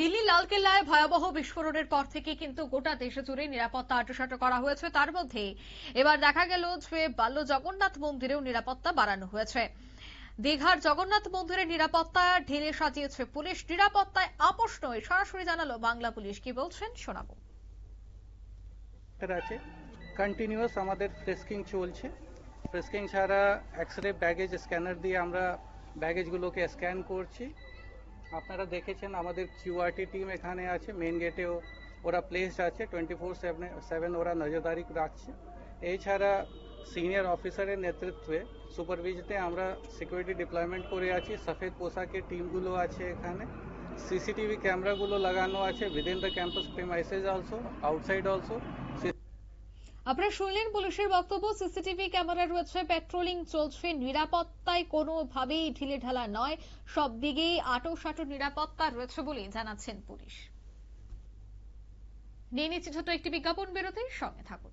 দিল্লি লালকেল্লায় ভয়াবহ বিস্ফোরণের পর থেকে কিন্তু গোটা দেশে জুড়ে নিরাপত্তা আটোসাটো করা হয়েছে। তার মধ্যে এবার দেখা গেল যে বাল্য জগন্নাথ মন্দিরেও নিরাপত্তা বাড়ানো হয়েছে। দীঘার জগন্নাথ মন্দিরের নিরাপত্তা ঢেলে সাজিয়েছে পুলিশ। নিরাপত্তায় আপোষ নয়, সরাসরি জানালো বাংলা পুলিশ। কি বলছেন শোনাবো। আছে। কন্টিনিউয়াস আমাদের ফ্রেস্কিং চলছে। ফ্রেস্কিং ছাড়া এক্স রে ব্যাগেজ স্ক্যানার দিয়ে আমরা ব্যাগেজগুলোকে স্ক্যান করছি। আপনারা দেখেছেন আমাদের কিউআরটি টিম এখানে আছে মেন গেটেও ওরা প্লেসড আছে টোয়েন্টি ফোর সেভেন ওরা নজরদারি রাখছে এছাড়া সিনিয়র অফিসারের নেতৃত্বে সুপারভিজনে আমরা সিকিউরিটি ডিপ্লয়মেন্ট করে আছি সফেদ পোশাকের টিমগুলো আছে এখানে সিসিটিভি ক্যামেরাগুলো লাগানো আছে within the campus premises also outside also আপনারা শুনলেন পুলিশের বক্তব্য, সিসিটিভি ক্যামেরা রয়েছে পেট্রোলিং চলছে, নিরাপত্তায় কোনোভাবেই ঢিলে ঢালা নয়, সব দিকেই আটো সাটো নিরাপত্তা রয়েছে বলে জানাচ্ছেন পুলিশ। নিয়ে নিচ্ছে ছোট একটি বিজ্ঞাপন বেরোতে সঙ্গে থাকুন।